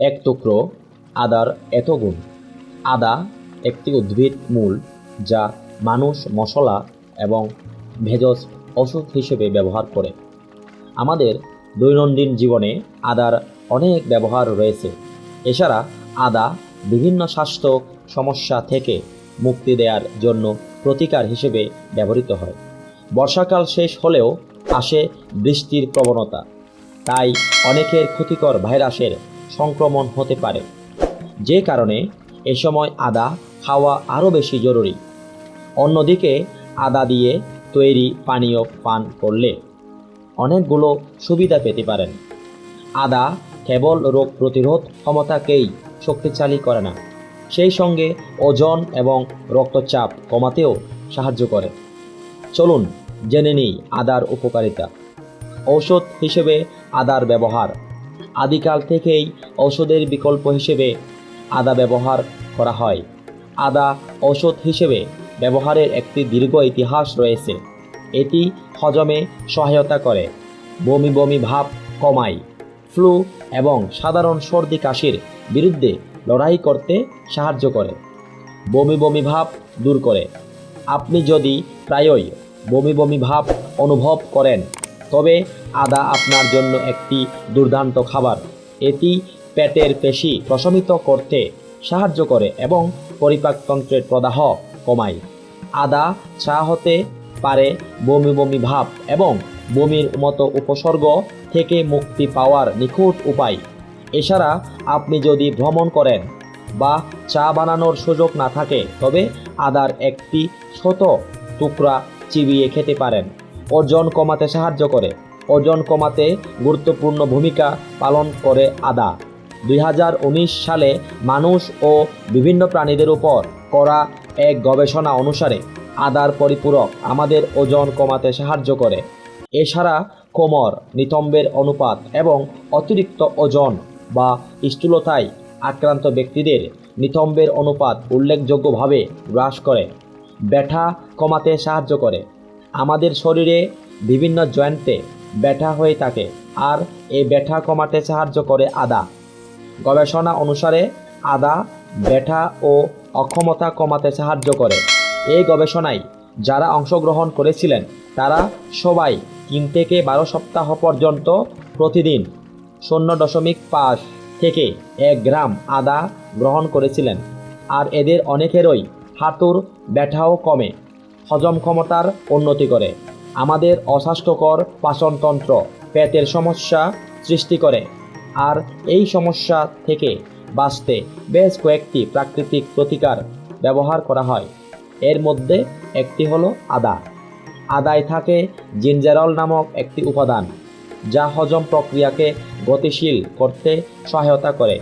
এক টুকরো আদার এত গুণ। আদা একটি উদ্ভিদ মূল যা মানুষ মশলা এবং ভেষজ ওষুধ হিসেবে ব্যবহার করে। আমাদের দৈনন্দিন জীবনে আদার অনেক ব্যবহার রয়েছে। এছাড়া আদা বিভিন্ন স্বাস্থ্য সমস্যা থেকে মুক্তি দেওয়ার জন্য প্রতিকার হিসেবে ব্যবহৃত হয়। বর্ষাকাল শেষ হলেও আসে বৃষ্টির প্রবণতা। তাই অনেকের ক্ষতিকর ভাইরাসের সংক্রমণ হতে পারে। যে কারণে এ সময় আদা খাওয়া আরও বেশি জরুরি। অন্যদিকে, আদা দিয়ে তৈরি পানীয় পান করলে অনেকগুলো সুবিধা পেতে পারেন। আদা কেবল রোগ প্রতিরোধ ক্ষমতাকেই শক্তিশালী করে না, সেই সঙ্গে ওজন এবং রক্তচাপ কমাতেও সাহায্য করে। চলুন জেনে নিই আদার উপকারিতা। ঔষধ হিসেবে আদার ব্যবহার আদিকাল থেকেই ঔষধের বিকল্প হিসেবে আদা ব্যবহার করা হয়। আদা ঔষধ হিসেবে ব্যবহারের একটি দীর্ঘ ইতিহাস রয়েছে। এটি হজমে সহায়তা করে। বমি বমি ভাব কমায়। ফ্লু এবং সাধারণ সর্দি কাশির বিরুদ্ধে লড়াই করতে সাহায্য করে। বমি বমি ভাব দূর করে। আপনি যদি প্রায়ই বমি বমি ভাব অনুভব করেন তবে আদা আপনার জন্য একটি দুর্দান্ত খাবার। এটি পেটের পেশি প্রশমিত করতে সাহায্য করে এবং পরিপাকতন্ত্রের প্রদাহ কমায়। আদা চা হতে পারে বমি বমি ভাব এবং বমির মতো উপসর্গ থেকে মুক্তি পাওয়ার নিখুঁত উপায়। এছাড়া আপনি যদি ভ্রমণ করেন বা চা বানানোর সুযোগ না থাকে, তবে আদার একটি ছোট টুকরা চিবিয়ে খেতে পারেন। ওজন কমাতে সাহায্য করে। ওজন কমাতে গুরুত্বপূর্ণ ভূমিকা পালন করে আদা। দুই হাজার উনিশ সালে মানুষ ও বিভিন্ন প্রাণীদের উপর করা এক গবেষণা অনুসারে আদার পরিপূরক আমাদের ওজন কমাতে সাহায্য করে। এছাড়া কোমর, নিতম্বের অনুপাত এবং অতিরিক্ত ওজন বা স্থূলতায় আক্রান্ত ব্যক্তিদের নিতম্বের অনুপাত উল্লেখযোগ্যভাবে হ্রাস করে। ব্যথা কমাতে সাহায্য করে। আমাদের শরীরে বিভিন্ন জয়েন্টে ব্যথা হয়ে থাকে আর এই ব্যথা কমাতে সাহায্য করে আদা। গবেষণা অনুসারে আদা, ব্যথা ও অক্ষমতা কমাতে সাহায্য করে। এই গবেষণায় যারা অংশগ্রহণ করেছিলেন, তারা সবাই তিন থেকে বারো সপ্তাহ পর্যন্ত প্রতিদিন শূন্য দশমিক পাঁচ থেকে এক গ্রাম আদা গ্রহণ করেছিলেন। আর এদের অনেকেরই হাঁটুর ব্যথাও কমে। হজম ক্ষমতার উন্নতি করে। আমাদের অস্বাস্থ্যকর পাচনতন্ত্র পেটের সমস্যা সৃষ্টি করে। আর এই সমস্যা থেকে বাঁচতে বেশ কয়েকটি প্রাকৃতিক প্রতিকার ব্যবহার করা হয়। এর মধ্যে একটি হলো আদা। আদায় থাকে জিঞ্জারল নামক একটি উপাদান, যা হজম প্রক্রিয়াকে গতিশীল করতে সহায়তা করে।